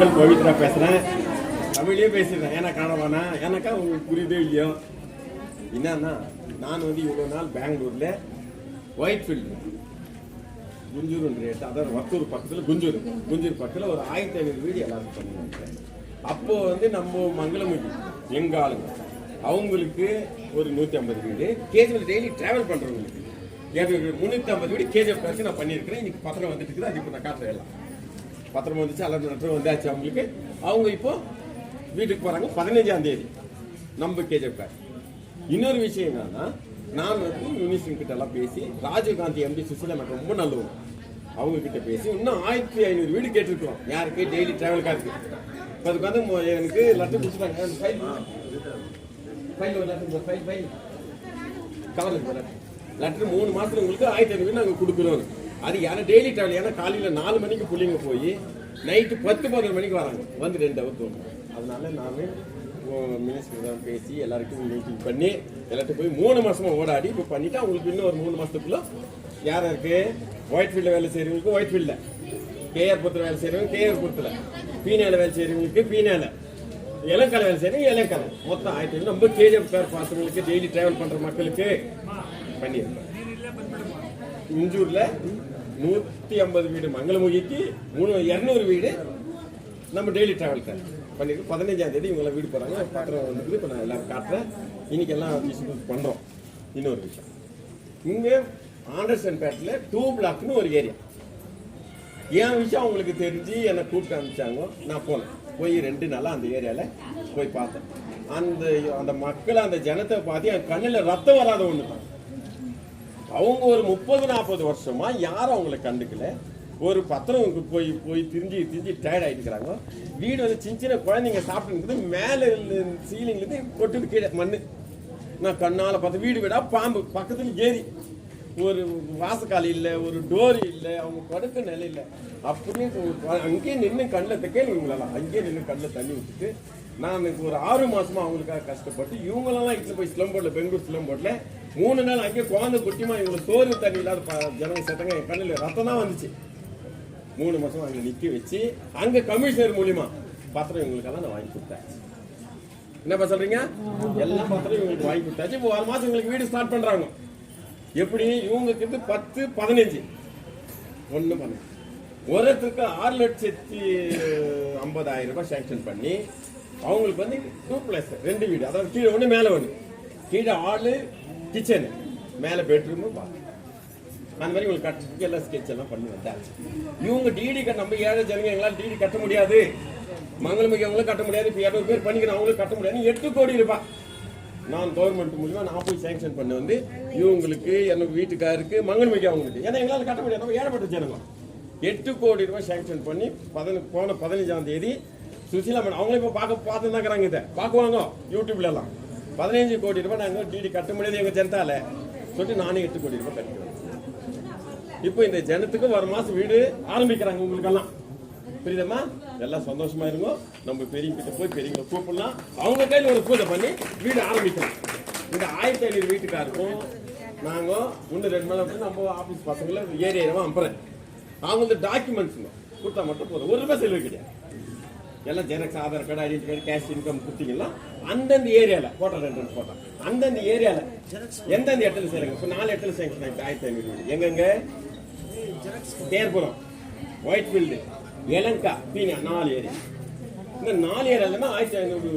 நான் உங்கள் பவித்ரா பேசுகிறேன் தமிழே பேசிடுறேன். ஏன்னா காணவானா எனக்கா உங்களுக்கு புரியுதோ இல்லையோ? என்னன்னா நான் வந்து இவ்வளோ நாள் பெங்களூரில் ஒயிட் ஃபீல்டு குஞ்சூர் ரேட் அதாவது வத்தூர் பக்கத்தில் குஞ்சூர். குஞ்சூர் பக்கத்தில் ஒரு ஆயிரத்தி ஐநூறு வீடு எல்லாரும் பண்ணுவாங்க அப்போது வந்து நம்ம மங்களமுகி எங்காலும் ஆளுங்க அவங்களுக்கு ஒரு நூற்றி ஐம்பது வீடு. கேஜிஎஃப் டெய்லி ட்ராவல் பண்ணுறவங்களுக்கு எனக்கு முந்நூற்றி ஐம்பது வீடு கேஜிஎஃப் பேருக்கு நான் பண்ணியிருக்கிறேன். இன்னைக்கு பத்திரம் வந்துட்டு இருக்குது. அது இப்போ நான் காட்டுறேன் எல்லாம் பத்திரம் வந்துச்சு அலர்ட் லெட்டர் வந்தாச்சு அவங்களுக்கு. அவங்க இப்போ வீட்டுக்கு போகிறாங்க பதினஞ்சாம் தேதி நம்ம கேஜிஎஃப் கார் இன்னொரு விஷயம் என்னன்னா நான் வந்து யூனிசன் கிட்ட எல்லாம் பேசி ராஜீவ்காந்தி எம்பி சுசிலா மட்டும் ரொம்ப நல்லவங்க. அவங்க கிட்ட பேசி இன்னும் ஆயிரத்தி ஐநூறு வீடு கேட்டிருக்கோம் யாருக்கு? டெய்லி டிராவல் காருக்கு. இப்போ அதுக்கு வந்து எனக்கு லெட்டர் கொடுத்துட்டாங்க. அந்த file file letter file file cover letter மூணு மாசத்துல உங்களுக்கு ஆயிரத்தி ஐநூறு நாங்கள் கொடுக்குறோம். அது யாரும் டெய்லி டிராவல் ஏன்னா காலையில் நாலு மணிக்கு பிள்ளைங்க போய் நைட்டு பத்து பதினொரு மணிக்கு வராங்க. வந்து ரெண்டு அவர் தோணும் அதனால நான் மினிஸ்டர் தான் பேசி எல்லாருக்கும் மீட்டிங் பண்ணி எல்லாத்தையும் போய் மூணு மாசமா ஓடாடி இப்போ பண்ணிட்டு அவங்களுக்கு இன்னும் ஒரு மூணு மாசத்துக்குள்ள யார் இருக்கு ஒயிட் ஃபீல்டில் வேலை செய்கிறவங்களுக்கு ஒயிட் ஃபீல்டில் கேஆர் புத்தில் வேலை செய்கிறவங்க கேஆர் புத்தில் பீனால வேலை செய்கிறவங்களுக்கு பீனால இளங்கலை வேலை செய்யறவங்க இளங்கலை. மொத்தம் ஆயிரத்தி ஐநூறு. ரொம்ப கேஜிஎஃப் கார் பாசங்களுக்கு டெய்லி டிராவல் பண்ற மக்களுக்கு பண்ணியிருக்கேன் இஞ்சூரில் நூற்றி ஐம்பது வீடு மங்களமுகிக்கு மூணு இரநூறு வீடு நம்ம டெய்லி ட்ராவல் கார் பண்ணிட்டு பதினஞ்சாம் தேதி இவங்களாம் வீடு போகிறாங்க பத்திரம் வந்துருக்கு இப்போ நான் எல்லாரும் காட்டுறேன். இன்னைக்கு எல்லாம் டிஸ்ட்ரிபியூட் பண்ணுறோம் இன்னொரு விஷயம். இங்கே ஆண்டர்சன் பேட்டில் டூ பிளாக்னு ஒரு ஏரியா என் விஷயம் அவங்களுக்கு தெரிஞ்சு என்னை கூப்பிட்டு அனுப்பிச்சாங்க நான் போனேன். போய் ரெண்டு நாளாக அந்த ஏரியாவில் போய் பார்த்தேன். அந்த அந்த மக்களை அந்த ஜனத்தை பார்த்து என் கண்ணில் ரத்தம் வராத ஒன்று தான் அவங்க ஒரு முப்பது நாற்பது வருஷமா யாரும் அவங்கள கண்டுக்கல. ஒரு பத்திரம் போய் போய் திரிஞ்சு திரிஞ்சு டயர்ட் ஆயிட்டுக்கிறாங்க. வீடு வந்து சின்ன சின்ன குழந்தைங்க சாப்பிட்டு மேலே சீலிங்லேருந்து கொட்டு கொட்டுது கீழே மண் நான் கண்ணால் பார்த்து வீடு வீடாக பாம்பு. பக்கத்தில் ஏறி ஒரு வாசக்கால் இல்லை ஒரு டோர் இல்லை அவங்க படுக்க நிலை இல்லை. அப்படியே அங்கேயே நின்று கண்ணில் கேள்வி இவங்களெல்லாம் அங்கேயே நின்று கண்ணில் தண்ணி விட்டுட்டு நான் ஒரு ஆறு மாதமாக அவங்களுக்காக கஷ்டப்பட்டு இவங்களெல்லாம் இட்ல போய் சிலம்போட்டில் பெங்களூர் சிலம்போட்டில் மூணு நாள் அங்கே குழந்தை குட்டிமா இவங்களுக்கு சோறு தண்ணி இல்லாத ப- ஜனங்க செத்தங்க என் கண்ணில் ரத்தம் தான் வந்துச்சு. மூணு மாதம் அங்கே நிற்க வச்சு அங்கே கமிஷனர் மூலிமா பத்திரம் இவங்களுக்கெல்லாம் நான் வாங்கி கொடுத்தேன் என்னப்பா சொல்றீங்க? எல்லா பத்திரம் இவங்களுக்கு வாங்கி கொடுத்தாச்சு. இப்போ ஒரு மாதம் இவங்களுக்கு வீடு ஸ்டார்ட் பண்ணுறாங்க எப்படி? இவங்களுக்கு இருந்து பத்து பதினஞ்சு. ஒண்ணு பண்ண ஒருத்தருக்கு ஆறு லட்சத்தி ஐம்பதாயிரம் ரூபாய் சேங்ஷன் பண்ணி அவங்களுக்கு வந்து டூ பிளஸ் ரெண்டு வீடு. அதாவது கீழே ஒன்று மேலே ஒன்று கீழே ஆள் கிச்சன் மேலே பெட்ரூமு பாத்ரூம் அந்த மாதிரி உங்களுக்கு கட்டுறதுக்கு எல்லாம் ஸ்கெட்ச் எல்லாம் பண்ணி இவங்க டிடி கட்ட நம்ம ஏழை ஜனங்க எங்களால் டிடி கட்ட முடியாது. மங்களமிக்கு அவங்களும் கட்ட முடியாது. இப்போ இரநூறு பேர் பண்ணிக்கணும் அவங்களும் கட்ட முடியாது. எட்டு கோடி ரூபாய் நான் கவர்மெண்ட் மூலிமா நான் போய் சேங்ஷன் பண்ண வந்து இவங்களுக்கு எனக்கு வீட்டுக்காருக்கு மங்களமிக்கு அவங்களுக்கு ஏன்னா எங்களால் கட்ட முடியாது. நம்ம ஏழப்பட்ட ஜனங்க. எட்டு கோடி ரூபாய் சேங்ஷன் பண்ணி பதின போன பதினஞ்சாம் தேதி சுசிலா மேடம் அவங்களும் இப்போ பார்க்க பார்த்துருந்தாங்கிறாங்க இருக்கிறாங்க இதை. பார்க்குவாங்க யூடியூப்ல எல்லாம் பதினஞ்சு கோடி ரூபாய் நாங்கள் டிடி கட்ட முடியாது எங்கள் ஜனத்தால சொல்லிட்டு நானே எட்டு கோடி ரூபாய் கட்டிக்கிறேன். இப்போ இந்த ஜனத்துக்கு ஒரு மாதம் வீடு ஆரம்பிக்கிறாங்க உங்களுக்கெல்லாம். புரியுதம்மா? எல்லாம் சந்தோஷமா இருங்க. நம்ம பெரியவங்க கிட்ட போய் பெரியவங்களை கூப்பிடலாம். அவங்க கையில் ஒரு பூஜை பண்ணி வீடு ஆரம்பிக்கலாம். இந்த ஆயிரத்தி ஐநூறு வீட்டுக்காருக்கும் நாங்கள் இன்னும் ரெண்டு மணி வந்து நம்ம ஆஃபீஸ் பசங்களை ஏரியாவை அனுப்புறேன். அவங்களுக்கு டாக்குமெண்ட்ஸுங்க கொடுத்தா மட்டும் போதும். ஒரு ரூபாய் செலவு கிடையாது. எல்லாம் xerox Aadhaar card identity card cash income கொடுத்தீங்கன்னா அந்தந்த ஏரியால போட்டோ ரெண்டு போட்டோ அந்தந்த ஏரியால எந்தெந்த இடத்துல செய்யறாங்க இப்போ நாலு இடத்துல சேங்ஷன் ஆயிடுச்சு ஆயிரத்தி ஐநூறு வீடு. எங்கெங்க? தேர்புரம். ஒயிட் ஃபீல்டு எலங்கா பீனா நாலு ஏரியா இந்த நாலு ஏரியாலன்னா ஆயிரத்தி ஐநூறு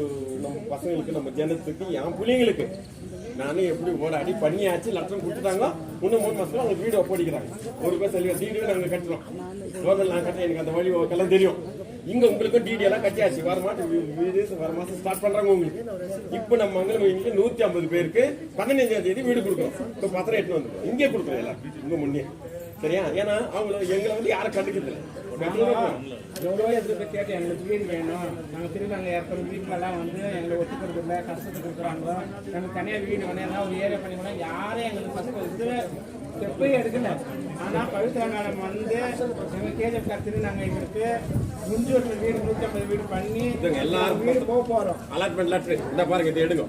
நம்ம பசங்களுக்கு நம்ம ஜனத்துக்கு என் பிள்ளைங்களுக்கு நானும் எப்படி ஓடாடி பண்ணியாச்சு லட்சம் கொடுத்துட்டாங்க இன்னும் மூணு மாசத்துல அவங்க வீடு ஒப்படைக்கிறாங்க. ஒரு பேர் சொல்லி வீடு நாங்க கட்டுறோம். ரோதல் நான் கட்டுறேன் எனக்கு அந்த வழி எல்லாம் தெரியும். இங்க உங்களுக்கும் டிடி எல்லாம் கட்டியாச்சு. வர மாசம் வர மாசம் ஸ்டார்ட் பண்றாங்க உங்களுக்கு. இப்போ நம்ம மங்களம் இங்க நூத்தி ஐம்பது பேருக்கு பதினஞ்சாம் தேதி வீடு கொடுக்குறோம் இப்போ பத்திரம் எட்டு வந்துடும் இங்கே கொடுக்குறோம் எல்லாம். இங்க முன்னே. சரியா? ஏன்னா அவங்க எங்களை வந்து யாரும் கண்டுக்கிறது இல்லை எவ்வளோ எதிர்ப்பு கேட்டு எங்களுக்கு வீடு வேணும் நாங்கள் திருநாங்க ஏற்படும் வீட்டுலலாம் வந்து எங்களை ஒத்துக்கிறது இல்லை கஷ்டத்தை கொடுக்குறாங்க எங்களுக்கு தனியாக வீடு வேணும் எல்லாம் ஒரு ஏரியா பண்ணி வேணும் யாரும் எங்களுக்கு ஃபஸ்ட்டு இது ஸ்டெப்பே எடுக்கல ஆனால் பவித்ரா மேடம் வந்து எங்கள் கேஜப் திருநாங்க எங்களுக்கு முஞ்சூரில் வீடு நூற்றி ஐம்பது வீடு பண்ணி எல்லாருக்கும் வீடு போக போகிறோம் அலாட்மெண்ட் லெட்டர் இந்த பாருங்க இது எடுங்க.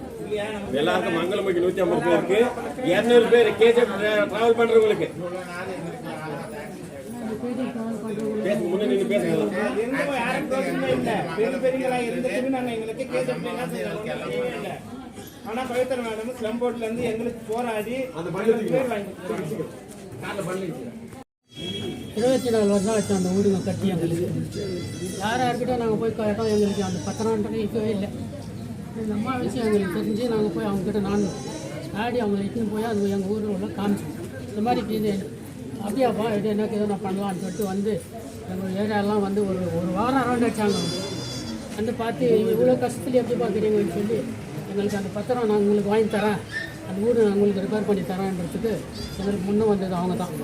எல்லாருக்கும் மங்களமுக்கு நூத்தி ஐம்பது பேருக்கு இருநூறு பேர் கேஜிஎஃப் டிராவல் பண்றவங்களுக்கு. முன்ன நின்று பேசுங்க. யாரும் இல்ல. பெரிய இருந்துட்டு எங்களுக்கு கேஸ் என்ன செய்யவே இல்ல. ஆனா பவித்ரா மேடம் ஸ்லம் போர்ட்ல இருந்து எங்களுக்கு போராடி அந்த பள்ளி பேர் வாங்கி இருபத்தி நாலு வருஷம் ஆச்சு அந்த வீடுங்க கட்டி எங்களுக்கு யார் யார்கிட்ட நாங்கள் போய் கேட்டோம் எங்களுக்கு அந்த பத்திரம்ன்றது இருக்கவே இல்லை. இந்த அம்மா விஷயம் எங்களுக்கு தெரிஞ்சு நாங்கள் போய் அவங்ககிட்ட நான் ஆடி அவங்களை இட்டுன்னு போய் அது எங்கள் ஊரில் உள்ள காமிச்சோம். இந்த மாதிரி இது அப்படியாப்பா இது எனக்கு எதோ நான் பண்ணலாம்னு சொல்லிட்டு வந்து எங்கள் ஏரியாலாம் வந்து ஒரு ஒரு வாரம் அரௌண்ட் அடிச்சாங்க வந்து பார்த்து இவ்வளோ கஷ்டத்தில் எப்படி பார்க்குறீங்கன்னு சொல்லி எங்களுக்கு அந்த பத்திரம் நான் உங்களுக்கு வாங்கி தரேன். அந்த ஊர் நான் உங்களுக்கு ரிப்பேர் பண்ணி தரேன்றதுக்கு எங்களுக்கு முன்னே வந்தது அவங்க தான்.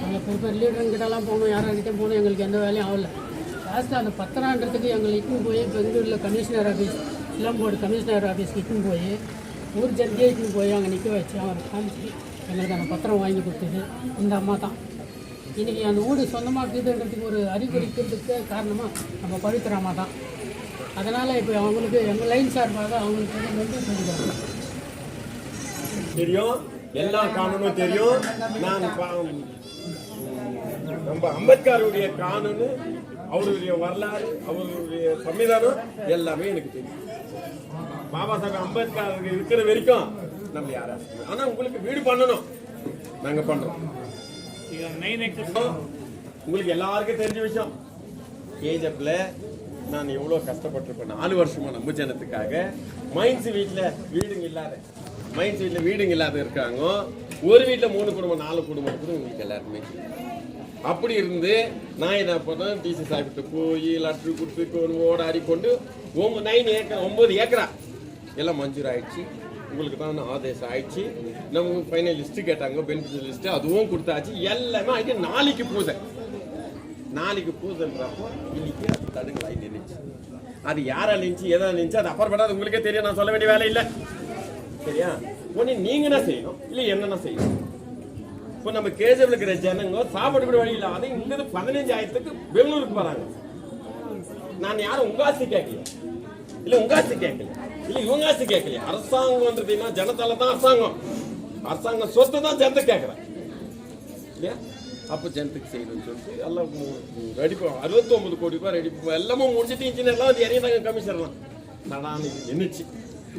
அவங்க இப்போ இப்போ லீடருங்கிட்டலாம் போகணும் யாராகிட்டே போகணும் எங்களுக்கு எந்த வேலையும் ஆகல. லாஸ்ட்டு அந்த பத்திரன்றதுக்கு எங்களை இட்டுன்னு போய் பெங்களூரில் கமிஷனர் ஆஃபீஸ் இளம்போர்டு கமிஷனர் ஆஃபீஸ்க்கு இட்டுன்னு போய் ஊர் ஜனத்தையே இட்டுன்னு போய் அங்கே நிற்க வச்சு அவர் காமிச்சு எங்களுக்கு அந்த பத்திரம் வாங்கி கொடுத்தது இந்த அம்மா தான். இன்றைக்கி அந்த ஊடு சொந்தமாக இருக்குதுன்றதுக்கு ஒரு அறிகுறிக்கிறதுக்கு காரணமாக நம்ம பவித்ராமா தான். அதனால் இப்போ அவங்களுக்கு எங்கள் லைன் சார்பாக அவங்களுக்கு வந்து நன்றி சொல்லிக்கிறோம். தெரியும். எல்லா கானூனும் தெரியும். நான் நம்ம அம்பேத்கருடைய கானூனு அவருடைய வரலாறு அவருடைய சம்விதானம் எல்லாமே எனக்கு தெரியும். பாபா சாஹேப் அம்பேத்கர் இருக்கிற வரைக்கும் நம்ம யாராச்சும் ஆனால் உங்களுக்கு வீடு பண்ணணும். நாங்கள் பண்ணுறோம் உங்களுக்கு எல்லாருக்கும் தெரிஞ்ச விஷயம். கேஜப்ல நான் எவ்வளவு கஷ்டப்பட்டிருப்பேன். நாலு வருஷமா நம்ம ஜனத்துக்காக. மைன்ஸ் வீட்ல வீடுங்க இல்லாத மைன்ஸ் வீட்டில் வீடுங்க இல்லாத இருக்காங்க. ஒரு வீட்டில் மூணு குடும்பம் நாலு குடும்பம் இருக்குது உங்களுக்கு எல்லாருமே அப்படி இருந்து நான் என்ன பண்ணேன்? டிசி சாப்பிட்டு போய் லட்டு கொடுத்து ஓடாடி கொண்டு ஒன்பது நைன் ஏக்கர் ஒன்பது ஏக்கரா? எல்லாம் மஞ்சூர் ஆயிடுச்சு. உங்களுக்கு தான் ஆதேசம் ஆயிடுச்சு. நம்ம ஃபைனல் லிஸ்ட்டு கேட்டாங்க பெனிஃபிட் லிஸ்ட்டு அதுவும் கொடுத்தாச்சு. எல்லாமே ஆயிட்டு நாளைக்கு பூஜை நாளைக்கு பூஜைன்றப்போ இன்னைக்கு அது தடுங்களாய் நின்றுச்சு அது யாரால நினச்சி எதா நினச்சி அது அப்புறப்பட்டா அது உங்களுக்கே தெரியும். நான் சொல்ல வேண்டிய வேலை இல்லை. சரியா? ஒன்று நீங்கள் என்ன செய்யணும் இல்லை என்னென்ன செய்யணும். இப்போ நம்ம கேஜபிள் இருக்கிற ஜனங்க சாப்பாடு கூட வழி இல்லாத இங்கிருந்து பதினஞ்சாயிரத்துக்கு பெங்களூருக்கு போகிறாங்க நான் யாரும் உங்காசி கேட்கல. இல்ல உங்காசி கேட்கல. இல்ல இவங்க ஆசை கேட்கல அரசாங்கம்ன்றது ஜனத்தால தான் அரசாங்கம். அரசாங்கம் சொத்து தான் ஜனத்தை கேட்கறேன் இல்லையா? அப்போ ஜனத்துக்கு செய்யணும்னு சொல்லிட்டு எல்லாம் ரெடி அறுபத்தொம்பது கோடி ரூபாய் ரெடி எல்லாமே முடிச்சுட்டு இன்ஜினியர்லாம் வந்து இறங்கிட்டாங்க கமிஷனர்லாம் நடான்னு நின்றுச்சு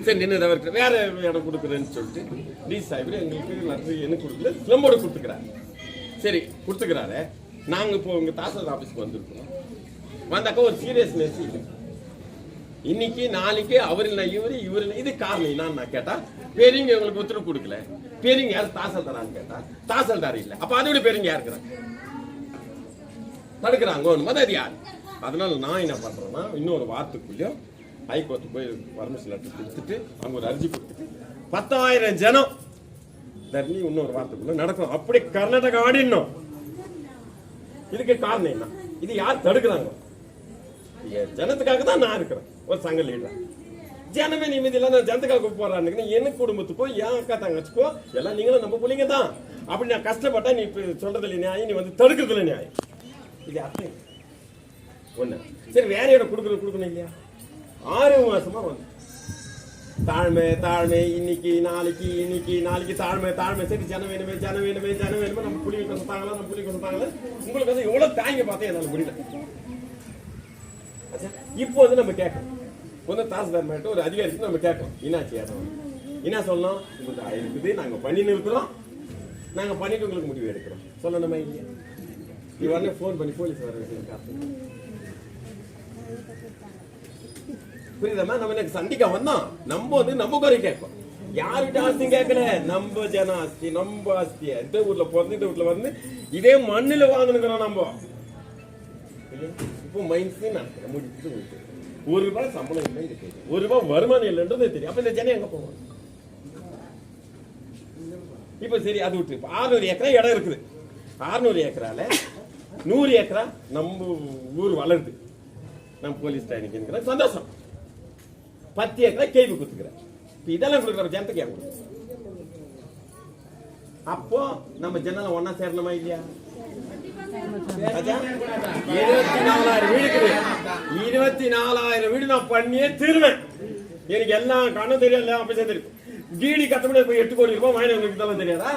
சரி நின்று தவிர்க்க வேற இடம் கொடுக்குறேன்னு சொல்லிட்டு டி சாஹிப் எங்களுக்கு நன்றி என்ன கொடுக்கல சிலம்போடு கொடுத்துக்கிறாரு. சரி கொடுத்துக்கிறாரு. நாங்கள் இப்போ உங்கள் தாசல் ஆஃபீஸ்க்கு வந்திருக்கோம். வந்தாக்கா ஒரு சீரியஸ்னஸ் இல்லை இன்னைக்கு நாளைக்கு அவர் இல்லை இவர் இவர் இல்லை இது காரணம் என்னன்னு நான் கேட்டா பெரியவங்க இவங்களுக்கு உத்தரவு கொடுக்கல. பெரியவங்க யார் தாசல்தாரான்னு கேட்டா தாசல்தார் இல்லை. அப்ப அதோட பெரியவங்க யாருக்குறாங்க தடுக்கிறாங்க ஒன்று அது யார்? அதனால நான் என்ன பண்றேன்னா இன்னொரு வாரத்துக்குள்ளேயும் ஹைகோர்ட்டு போய் பர்மிஷன் லெட்டர் கொடுத்துட்டு அவங்க ஒரு அர்ஜி கொடுத்துட்டு பத்தாயிரம் ஜனம். தர்ணி இன்னொரு வாரத்துக்குள்ள நடக்கும் அப்படி கர்நாடகா ஆடிடணும். இதுக்கு காரணம் என்ன? இது யார் தடுக்கிறாங்க? ஜனத்துக்காக தான் நான் இருக்கிறேன். ஒரு சங்க லீடர். ஜனமே நிம்மதி இல்லை நான் ஜனத்துக்காக போறான்னு என் குடும்பத்துக்கோ என் அக்கா தங்கச்சிக்கோ எல்லாம் நீங்களும் நம்ம பிள்ளைங்க தான். அப்படி நான் கஷ்டப்பட்டா நீ இப்ப சொல்றதுல நியாயம் நீ வந்து தடுக்கிறதுல நியாயம். இது அர்த்தம் ஒண்ணு. சரி வேற இடம் கொடுக்குறது கொடுக்கணும் இல்லையா? ஆறு மாசமா வந்து. தாழ்மை தாழ்மை இன்னைக்கு நாளைக்கு இன்னைக்கு நாளைக்கு தாழ்மை தாழ்மை. சரி ஜனம் வேணுமே ஜனம் வேணுமே ஜனம் வேணுமே. நம்ம புள்ளிங்க கொடுத்தாங்களா நம்ம புள்ளி கொடுத்தாங்களா உங்களுக்கு வந்து எவ்வளவு தாங்க பார்த்தேன் என்னால் முடியல இப்போ வந்து நம்ம கேட்கணும் கொஞ்சம் தாசில்தார் மேட்ட ஒரு அதிகாரிக்கு நம்ம கேட்கணும் என்னாச்சு ஏதோ என்ன சொல்லணும் உங்களுக்கு இருக்குது நாங்க பண்ணி இருக்கிறோம். நாங்க பண்ணிட்டு உங்களுக்கு முடிவு எடுக்கிறோம். சொல்லணுமா இல்லையா? நீ உடனே ஃபோன் பண்ணி போலீஸ் வர புரியுதாமா நம்ம எனக்கு சந்திக்க வந்தோம். நம்ம வந்து நம்ம குறை கேட்போம் யாருக்கிட்ட ஆஸ்தி கேட்கல? நம்ம ஜன ஆஸ்தி நம்ம ஆஸ்தி இந்த ஊர்ல பிறந்து இந்த ஊர்ல வந்து இதே மண்ணுல வாங்கணுங்கிறோம் நம்ம. இப்போ மைன்ஸ் நடக்கிற முடிச்சுட்டு போயிட்டு ஒரு ரூபாய் சம்பளம் இல்லை இருக்கு. ஒரு ரூபாய் வருமானம் இல்லைன்றது தெரியும். அப்ப இந்த ஜனம் எங்க போவாங்க இப்ப சரி அது விட்டு. இப்போ 600 ஏக்கரா இடம் இருக்குது. 600 ஏக்கரால நூறு ஏக்கரா நம்ம ஊர் வளருது. நம்ம போலீஸ் ட்ரைனிங் சந்தோஷம். பத்து ஏக்கரா கேள்வி கொடுத்துக்கிறேன் இப்ப இதெல்லாம் கொடுக்குற ஜனத்துக்கு ஏன் அப்போ நம்ம ஜனலாம் ஒன்னா சேரணுமா இல்லையா? இருபத்தி நாலாயிரம் வீடு இருபத்தி நாலாயிரம் வீடு நான் பண்ணியே தீர்வேன். எனக்கு எல்லாம் கண்ணும் தெரியும் எல்லாம் அப்படி தெரியும். வீடு கத்தமணி போய் எட்டு கோடி ரூபாய் வாங்கி உங்களுக்கு தெரியாதா?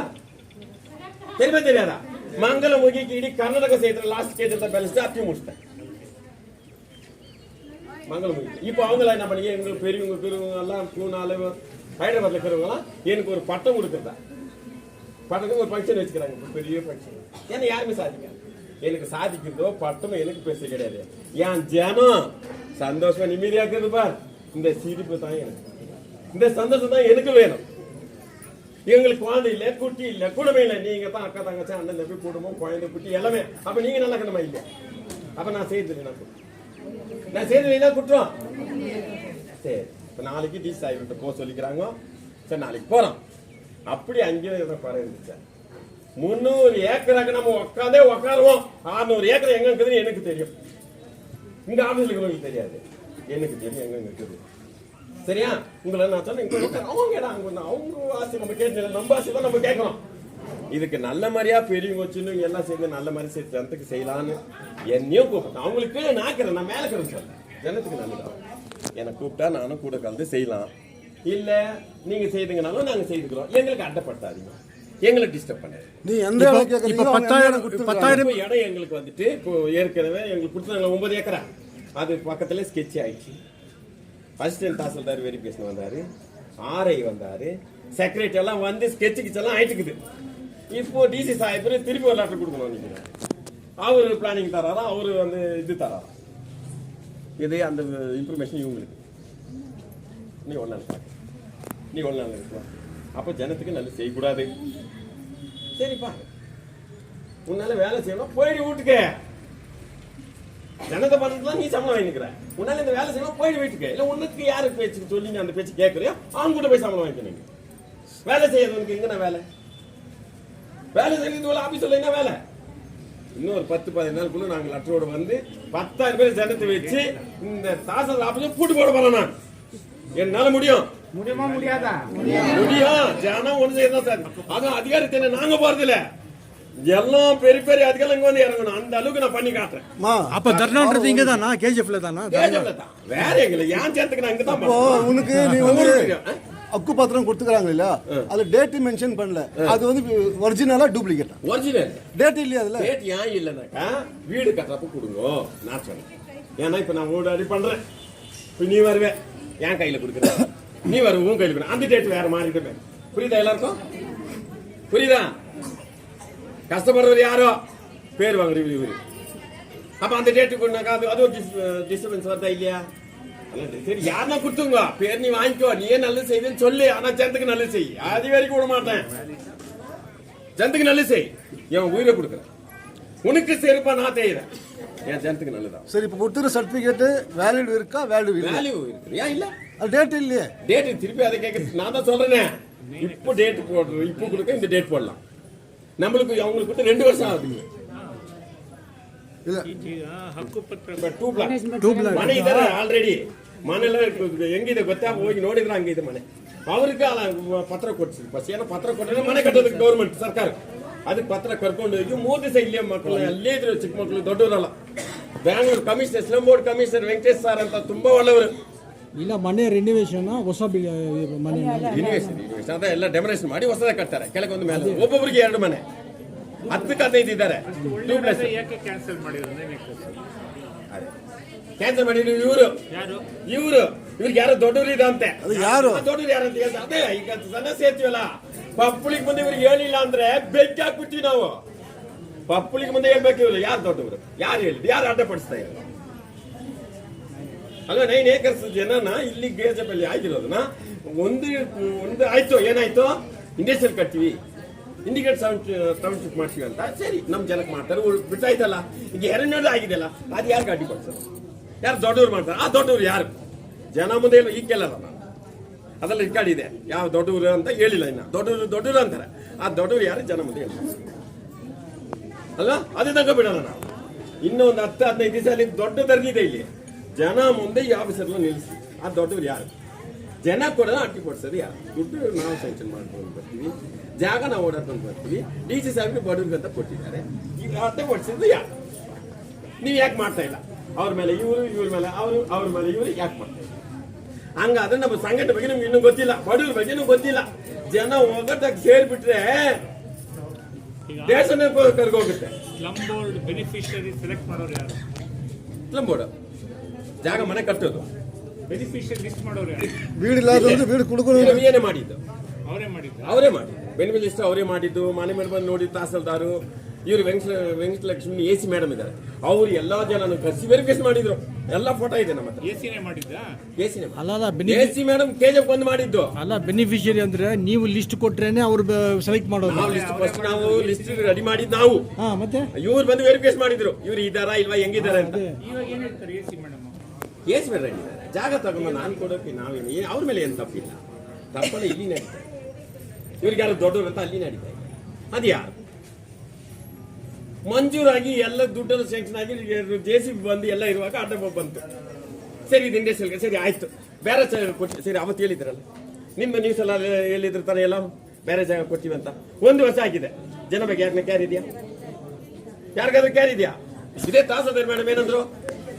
தெரியுமா தெரியாதா? ಮಂಗಲಮುಗಿ ಇಡೀ ಕರ್ನಾಟಕ ಸೇತ್ರ ಲಾಸ್ಟ್ ಕ್ಷೇತ್ರದ ಬೆಳೆಸಿ ಅತಿ முடிச்சிட்டேன். மங்களமுகி இப்போ அவங்கள என்ன பண்ணி எங்களுக்கு பெரியவங்க பெரியவங்க எல்லாம் பூனால ஹைதராபாத்ல இருக்கிறவங்களாம் எனக்கு ஒரு பட்டம் கொடுக்குறதா பட்டத்துக்கு ஒரு ஃபங்க்ஷன் வச்சுக்கிறாங்க. பெரிய ஃபங்க்ஷன் ஏன்னா யாருமே சாதிக்காது எனக்கு சாதிக்கிறதோ பட்டமோ எனக்கு பெருசு கிடையாது. என் ஜனம் சந்தோஷமா நிம்மதியா இருக்கிறது பார். இந்த சிரிப்பு தான் எனக்கு. இந்த சந்தோஷம் தான் எனக்கு வேணும். எங்களுக்கு குழந்தை இல்லை குட்டி இல்லை குடும்பம் இல்லை. நீங்க தான் அக்கா தங்கச்சி அண்ணன் தம்பி குடும்பம் குழந்தை குட்டி எல்லாமே. அப்ப நீங்க நல்லா கண்ணமா இல்லையா அப்ப நான் செய்தது நான் குற்றம். நான் குற்றம். சரி இப்போ நாளைக்கு டி சாஹிப்கிட்ட போக சொல்லிக்கிறாங்க. சரி நாளைக்கு போறோம். அப்படி அங்கேயும் இதை குறை இருந்துச்சு முந்நூறு ஏக்கராக்கு நம்ம உட்காந்தே உட்காருவோம் ஆறுநூறு ஏக்கர் எங்க இருக்குதுன்னு எனக்கு தெரியும். இங்க ஆபீஸ்ல இருக்கிறவங்களுக்கு தெரியாது. எனக்கு தெரியும் எங்க இருக்குது. சரியா? உங்களை நான் சொன்னேன் அவங்க அவங்க அவங்க ஆசை நம்ம கேட்கல நம்ம ஆசை தான் நம்ம கேட்கணும் இதுக்கு நல்ல மாதிரியா பெரியவங்க சின்னவங்க எல்லாம் சேர்ந்து நல்ல மாதிரி சேர்த்து ஜனத்துக்கு செய்யலான்னு என்னையும் கூப்பிட்டேன் அவங்களுக்கு கீழே நாக்கிறேன் நான் மேலே இருக்கிறேன் ஜனத்துக்கு நல்லதா என்னை கூப்பிட்டா நானும் கூட கலந்து செய்யலாம். இல்ல நீங்க செய்துங்கனாலும் நாங்க செய்துக்கிறோம். எங்களுக்கு அட்டப்படுத்தாதீங்க எங்களை டிஸ்டர்ப் பண்ணாது நீ எந்த இடம் இப்ப பத்தாயிரம். பத்தாயிரம் இடம் எங்களுக்கு வந்துட்டு இப்போ ஏற்கனவே எங்களுக்கு கொடுத்தாங்க ஒன்பது ஏக்கரா. அது பக்கத்துல ஸ்கெட்ச் ஆயிடுச்சு. அசிஸ்டன்ட் தாசில்தார் வெரிஃபிகேஷன் வந்தாரு. ஆர்ஐ வந்தாரு. செக்ரட்டரி எல்லாம் வந்து ஸ்கெட்சுக்கு எல்லாம் ஆயிட்டுக்குது. இப்போ டிசி சாஹிப் திருப்பி ஒரு லெட்டர் கொடுக்கணும் நீங்க அவர் பிளானிங் தராரா? அவரு வந்து இது தராரா? இது அந்த இன்ஃபர்மேஷன் இவங்களுக்கு. நீ ஒன்றா நீ ஒன்றா இருக்கலாம் அப்போ ஜனத்துக்கு நல்லது செய்யக்கூடாது. சரிப்பா. உன்னால வேலை செய்யணும் போயிடு வீட்டுக்கு. ஜனத பண்ணதுலாம் நீ சம்பளம் வாங்கிக்கிற. உன்னால இந்த வேலை செய்யணும் போயிடு வீட்டுக்கு. இல்ல உனக்கு யாரு பேச்சு சொல்லி நீ அந்த பேச்சு கேட்கறியோ அவங்க கூட போய் சம்பளம் வாங்கிக்கணும் நீங்க. வேலை செய்யறதுக்கு எங்கண்ணா வேலை? வேலை செய்யறது ஆபீஸ்ல என்ன வேலை? இன்னும் ஒரு பத்து பதினஞ்சு நாளுக்குள்ள நாங்கள் லெட்டரோட வந்து பத்தாயிரம் பேர் ஜனத்தை வச்சு இந்த தாசல் ஆபீஸ் கூட்டு போட போறோம் நான். என்னால முடியும்? முடியுமா முடியாதா? முடியும் ஜனம் ஒண்ணு செய்யணும் சார்? அதுவும் அதிகாரத்தை நாங்க போறது இல்ல எல்லாம் பெரிய பெரிய அதிகாரம் இங்க வந்து இறங்கணும். அந்த அளவுக்கு நான் பண்ணி காட்டுறேன். அப்ப தர்ணான்றது இங்க தானா? கேஜிஎஃப்ல தானா. வேற எங்களை ஏன் சேர்த்துக்கு நான் பண்றேன். உனக்கு நீ வந்து? அக்கு பத்திரம் கொடுத்துக்கிறாங்க இல்ல அது டேட் மென்ஷன் பண்ணல. அது வந்து ஒரிஜினலா டூப்ளிகேட்டா ஒரிஜினல் டேட் இல்லையா அதுல? ரேட் ஏன் இல்லைனாக்கா வீடு கட்டுறப்ப கொடுங்க. நான் சொன்னேன் ஏன்னா இப்ப நான் வீடு அடி பண்றேன். இப்ப நீ வருவே. என் கையில கொடுக்குற? நீ வரும் உன் கையில அந்த டேட் வேற மாறிட்டு புரியுதா எல்லாருக்கும்? புரியுதா? கஷ்டப்படுறவர் யாரோ? பேர் வாங்குற இவரு அப்ப அந்த டேட்டுக்கு கொண்டாக்கா அது அது ஒரு டிஸ்டர்பன்ஸ் வருதா இல்லையா? சரி யாருன்னா கொடுத்துங்க பேர் நீ வாங்கிக்கோ. நீ ஏன் நல்லது செய்யுதுன்னு சொல்லு. ஆனா ஜனத்துக்கு நல்லது செய். அது வரைக்கும் விட மாட்டேன். ஜனத்துக்கு நல்லது செய். என் உயிரை கொடுக்குறேன். உனக்கு செருப்பா நான் செய்யறேன் என் ஜனத்துக்கு நல்லதா சரி இப்போ கொடுத்துற சர்டிபிகேட் வேலிட் இருக்கா வேல்யூ இல்ல வேல்யூ இருக்கு ஏன் இல்ல அது டேட் இல்லையே டேட் திருப்பி அதை கேட்க நான் தான் சொல்றேனே இப்போ டேட் போடுறோம் இப்போ கொடுக்க இந்த டேட் போடலாம் நம்மளுக்கு அவங்களுக்கு கொடுத்து ரெண்டு வருஷம் ஆகுது இல்ல இப்ப ಟೂ ಬ್ಲಾಕ್ ಮನೆ ಇದ್ದಾರೆ ಆಲ್ರೆಡಿ ಮನೆಲ್ಲ ಹೆಂಗಿದೆ ಗೊತ್ತಾ ಹೋಗಿ ನೋಡಿದ್ರೆ ಹಂಗಿದೆ ಮನೆ ಅವ್ರಿಗೆ ಅಲ್ಲ ಪತ್ರ ಕೊಡ್ಸಿ ಬಸ್ ಏನೋ ಪತ್ರ ಕೊಟ್ಟರೆ ಮನೆ ಕಟ್ಟೋದಕ್ಕೆ ಗೌರ್ಮೆಂಟ್ ಸರ್ಕಾರ ಅದಕ್ಕೆ ಪತ್ರ ಕರ್ಕೊಂಡು ಹೋಗಿ ಮೂರು ದಿವಸ ಇಲ್ಲೇ ಮಕ್ಕಳು ಅಲ್ಲೇ ಇದ್ರು ಚಿಕ್ಕ ಮಕ್ಕಳು ದೊಡ್ಡವರಲ್ಲ. Bangalore commissioner slum board commissioner Venkatesh sir ಅಂತ ತುಂಬಾ ಒಳ್ಳೆಯವರು ಇಲ್ಲ ಮನೆ ರಿನೋವೇಷನ್ ಹೊಸ ಮನೆ ಅದ ಎಲ್ಲ ಡೆಮರೇಷನ್ ಮಾಡಿ ಹೊಸದಾಗಿ ಕಟ್ತಾರೆ. ಕೆಳಗೊಂದು ಮೇಲೆ. ಒಬ್ಬೊಬ್ಬರಿಗೆ ಎರಡು ಮನೆ. ಹತ್ತಕ್ಕೆ ಹದಿನೈದು ಇದ್ದಾರೆ ಕ್ಯಾನ್ಸಲ್ ಮಾಡಿದ್ರು ಕ್ಯಾನ್ಸಲ್ ಮಾಡಿದ್ರು ಇವರು. ಇವರು. ಇವ್ರಿಗೆ ಯಾರೋ ದೊಡ್ಡವ್ರು ಇದಂತೆ ಅದು ಯಾರು? ದೊಡ್ಡವರು ಯಾರು ಅಂತ ಹೇಳ್ತಾರೆ. ಅದೇ ಈಗ ಸಮಸ್ಯೆ ಇರ್ತೀವಲ್ಲ ಪಪ್ಪಳಿಗೆ ಮುಂದೆ ಇವ್ರಿಗೆ ಹೇಳಿಲ್ಲ ಅಂದ್ರೆ ಬೆಂಕಿ ಹಾಕ್ಬಿಡ್ತೀವಿ ನಾವು. ಪಪ್ಪುಳಿಗೆ ಮುಂದೆ ಹೇಳ್ಬೇಕು ಇವ್ರು ಯಾರು ದೊಡ್ಡವರು? ಯಾರು ಹೇಳಿದ್ರು ಯಾರು ಅಡ್ಡಪಡಿಸ್ತಾ ಇದ್ರು ಅಲ್ಲ, ನೈನ್ ಏಕರ್ಸ್ ಜನನ ಇಲ್ಲಿ ಗೇಜಬಲ್ಲಿ ಆಗಿರೋದನ್ನ ಒಂದು ಒಂದು ಆಯ್ತು, ಏನಾಯ್ತು? ಇಂಡಸ್ಟ್ರಿಯಲ್ ಕಟ್ತೀವಿ. ಇಂಡಿಕೇಟ್ ಸೌಂಡ್ ಟೌನ್ಶಿಪ್ ಮಾಡ್ತೀವಿ ಅಂತ. ಸರಿ ನಮ್ಮ ಜನಕ್ಕೆ ಮಾಡ್ತಾರೆ. ಬಿಟ್ಟಾಯ್ತಲ್ಲ? ಈಗ ಎರಡನೇದು ಆಗಿದೆಯಲ್ಲ, ಅದು ಯಾರು ಗಾಡಿ ಕೊಡ್ತಾರೆ ಯಾರು ದೊಡ್ಡವ್ರು ಮಾಡ್ತಾರೆ? ಆ ದೊಡ್ಡವ್ರು ಯಾರು? ಜನ ಮುಂದೆ ಇಲ್ಲ ಈಗ ನಾನು ಅದೆಲ್ಲ ರೆಕಾರ್ಡ್ ಇದೆ. ಯಾವ ದೊಡ್ಡವರು ಅಂತ ಹೇಳಿಲ್ಲ ಇನ್ನ. ದೊಡ್ಡವರು ದೊಡ್ಡವರು ಅಂತಾರೆ. ಆ ದೊಡ್ಡವರು ಯಾರು? ಜನ ಮುಂದೆ ಅಲ್ಲ? ಅದೇ ತನಕ ಬಿಡೋಣ ನಾವು. ಇನ್ನೂ ಒಂದು ಹತ್ತು, ಹದಿನೈದು ದಿವಸ ಅಲ್ಲಿ ದೊಡ್ಡ ದರ್ಗಿದೆ ಇಲ್ಲಿ. ಜನ ಮುಂದೆ ಈ ಆಫೀಸರ್ನ ನಿಲ್ಲಿಸಿ. ಆ ದೊಡ್ಡವ್ರು ಯಾರು? ಜನ ಕೊಡೋದು ಅಟ್ಟಿ ಕೊಡ್ಸೋದು ಯಾರು? ದುಡ್ಡು ನಾವು ಸ್ಯಾಂಕ್ಷನ್ ಮಾಡ್ಕೊಂಡು ಬರ್ತೀವಿ. ಜಾಗ ನಾವು ಓಡಾಡ್ಕೊಂಡು ಬರ್ತೀವಿ. ಡಿ ಸಿ ಸಾಹೇಬ್ರು ಬಡವ್ರಿಗೆ ಅಂತ ಕೊಟ್ಟಿದ್ದಾರೆ. ಈಗ ಅಟ್ಟೆ ಕೊಡ್ಸಿದ್ದು ಯಾರು? ನೀವು ಯಾಕೆ ಮಾಡ್ತಾ ಇಲ್ಲ? ಅವ್ರ ಮೇಲೆ ಇವರು, ಇವ್ರ ಮೇಲೆ ಅವರು, ಅವ್ರ ಮೇಲೆ ಇವರು ಯಾಕೆ ಮಾಡ್ತಾ ಇಲ್ಲ? ಹಂಗಾದ್ರೆ ನಮ್ಮ ಸಂಘಟನೆ ಬಗ್ಗೆ ನಮ್ಗೆ ಇನ್ನೂ ಗೊತ್ತಿಲ್ಲ ಬಡವ್ರ ಬಗ್ಗೆನೂ ಗೊತ್ತಿಲ್ಲ. ಜನ ಒಗ್ಗಟ್ಟಾಗಿ ಸೇರ್ಬಿಟ್ರೆ ದೇಶನೇ ಕರ್ಗೋಗುತ್ತೆ. ಪ್ಲಮ್ ಬೋರ್ಡ್ ಜಾಗ ಮನೆ ಕಟ್ಟೋದು. ಏನೇ ಮಾಡಿದ್ದು. ಅವರೇ ಮಾಡಿದ್ದು. ಅವರೇ ಬೆನಿಫಿಟ್ ಲಿಸ್ಟ್ ಅವರೇ ಮಾಡಿದ್ದು. ಮನೆ ಮೇಲೆ ಬಂದು ನೋಡಿ ತಹಸೀಲ್ದಾರು. ಇವರು Venkata Venkatalakshmi A C madam ಇದ್ದಾರೆ. ಅವರು ಎಲ್ಲಾ ಜನ ಕರ್ಸಿ ವೆರಿಫಿಕೇಶನ್ ಮಾಡಿದ್ರು. ಎಲ್ಲ ಫೋಟೋ ಇದೆ ನಮ್ಮ ಹತ್ರ. ಎ ಸಿ ಅಲ್ಲ ಅಲ್ಲ ಎ ಬೆನಿಫಿ ಸಿ ಮೇಡಮ್ ಕೆಜೆಫ್ ಬಂದು ಮಾಡಿದ್ದು. ಅಲ್ಲ ಬೆನಿಫಿಷಿಯರಿ ಅಂದ್ರೆ ನೀವು ಲಿಸ್ಟ್ ಕೊಟ್ರೇನೆ ಅವ್ರು ಸೆಲೆಕ್ಟ್ ಮಾಡೋದು. ನಾವು ಲಿಸ್ಟ್ ಫಸ್ಟ್ ನಾವು ಲಿಸ್ಟ್ ರೆಡಿ ಮಾಡಿದ್ದು ನಾವು. ಹಾ ಮತ್ತೆ? ಇವ್ರು ಬಂದು ವೆರಿಫಿಕೇಶನ್ ಮಾಡಿದ್ರು. ಇವ್ರು ಇದಾರಾ ಇಲ್ವಾ ಹೆಂಗಿದ್ದಾರೆ ಅಂತ. ಇವಾಗ ಏನ್ ಹೇಳ್ತಾರೆ A C madam A C ಮೇಲೆ ಇದ್ದಾರೆ. ಜಾಗ ತಗೊಂಡು ನಾನು ಕೊಡೋಕೆ ನಾವೇನು? ಏನ್- ಅವ್ರ ಮೇಲೆ ಏನು ತಪ್ಪಿಲ್ಲ? ತಪ್ಪಲ್ಲ ಇಲ್ಲಿ ನಡೀತಾ ಇವ್ರಿಗೆ ಯಾರು ದೊಡ್ಡವ್ರು ಅಂತ ಅಲ್ಲಿ ನಡೀತಾ ಇದೆ. ಅದು ಯಾರು ಮಂಜೂರಾಗಿ ಎಲ್ಲ ದುಡ್ಡನ್ನು ಸ್ಯಾಂಕ್ಷನ್ ಆಗಿ ಜೆ ಸಿ ಬಿ ಬಂದು ಎಲ್ಲ ಇರುವಾಗ ಅಡ್ಡ ಬಂತು. ಸರಿ, ಇದು ಇಂಡಸ್ಟ್ರಿಯಲ್ಗೆ ಸರಿ, ಆಯ್ತು. ಬೇರೆ ಜಾಗ ಕೊಟ್ಟು ಸರಿ, ಅವತ್ತು ಹೇಳಿದ್ರಲ್ಲ. ನಿಮ್ಮ ನ್ಯೂಸ್ ಎಲ್ಲ ಹೇಳಿದ್ರು ತಾನೆ ಎಲ್ಲ? ಬೇರೆ ಜಾಗ ಕೊಡ್ತೀವಿ ಅಂತ. ಒಂದು ವರ್ಷ ಆಗಿದೆ. ಜನ ಬಗ್ಗೆ ಯಾರನ್ನ ಕ್ಯಾರ್ ಇದೆಯಾ? ಯಾರಿಗಾದ್ರೂ ಕ್ಯಾರ್ ಇದೆಯಾ? ಇದೇ ತಾಸದ ಮೇಡಮ್ ಏನಂದ್ರು?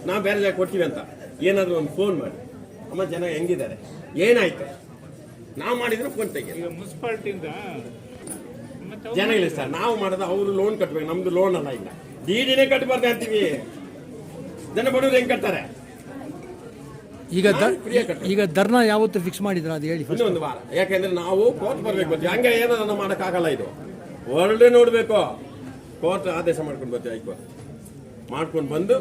ನಾವು ಬೇರೆ ಜಾಗ ಕೊಡ್ತೀವಿ ಅಂತ. ಏನಾದರೂ ಒಂದು ಫೋನ್ ಮಾಡಿ. ಅಮ್ಮ, ಜನ ಹೆಂಗಿದ್ದಾರೆ? ಏನಾಯ್ತು? ನಾವು ಮಾಡಿದ್ರು ಫೋನ್ ತೆಗಿ ಮುನ್ಸಿಪಾಲ್ಟಿಯಿಂದ ಜನ ಇಲ್ಲ ಸರ್ ನಾವು ಮಾಡಿದ ಅವರು ಲೋನ್ ಕಟ್ಬೇಕು ನಮ್ದು ಲೋನ್ ಅಲ್ಲ ಇಲ್ಲ ಡಿಡಿನೇ ಕಟ್ಟಬಾರ್ದು ಅಂತೀವಿ. ಜನ ಬಡವರು ಹೆಂಗ್ ಕಟ್ತಾರೆ? ಈಗ. ಈಗ ಧರ್ನ ಯಾವತ್ತು ಫಿಕ್ಸ್ ಮಾಡಿದ್ರ ಅದು ಹೇಳಿ ಇನ್ನೊಂದು ವಾರ. ಯಾಕೆಂದ್ರೆ ನಾವು ಕೋರ್ಟ್ ಬರ್ಬೇಕು ಬರ್ತೀವಿ ಹಂಗೆ ಏನೋ ಮಾಡೋಕ್ಕಾಗಲ್ಲ ಇದು. ವರ್ಲ್ಡ್ ನೋಡಬೇಕು. ಕೋರ್ಟ್ ಆದೇಶ ಮಾಡ್ಕೊಂಡು ಬರ್ತೀವಿ ಹೈಕೋರ್ಟ್. ಮಾಡ್ಕೊಂಡು ಬಂದು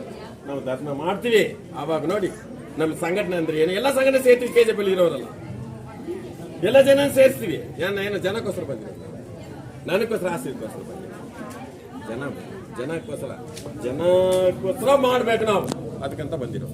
ನಾವು ಧರ್ಮ ಮಾಡ್ತೀವಿ. ಆವಾಗ ನೋಡಿ ನಮ್ಮ ಸಂಘಟನೆ ಅಂದ್ರೆ ಏನು? ಎಲ್ಲ ಸಂಘಟನೆ ಸೇರ್ತೀವಿ ಕೆ ಜೆ ಇರೋರಲ್ಲ. ಎಲ್ಲ ಜನ ಸೇರಿಸ್ತೀವಿ. ಏನು ಏನು ಜನಕ್ಕೋಸ್ಕರ ಬಂದಿರೋ ನನಗೋಸ್ಕರ ಆಸೆಗೋಸ್ಕರ ಜನ ಜನಕ್ಕೋಸ್ಕರ. ಜನಕ್ಕೋಸ್ಕರ ಮಾಡ್ಬೇಕು ನಾವು. ಅದಕ್ಕಂತ ಬಂದಿರೋ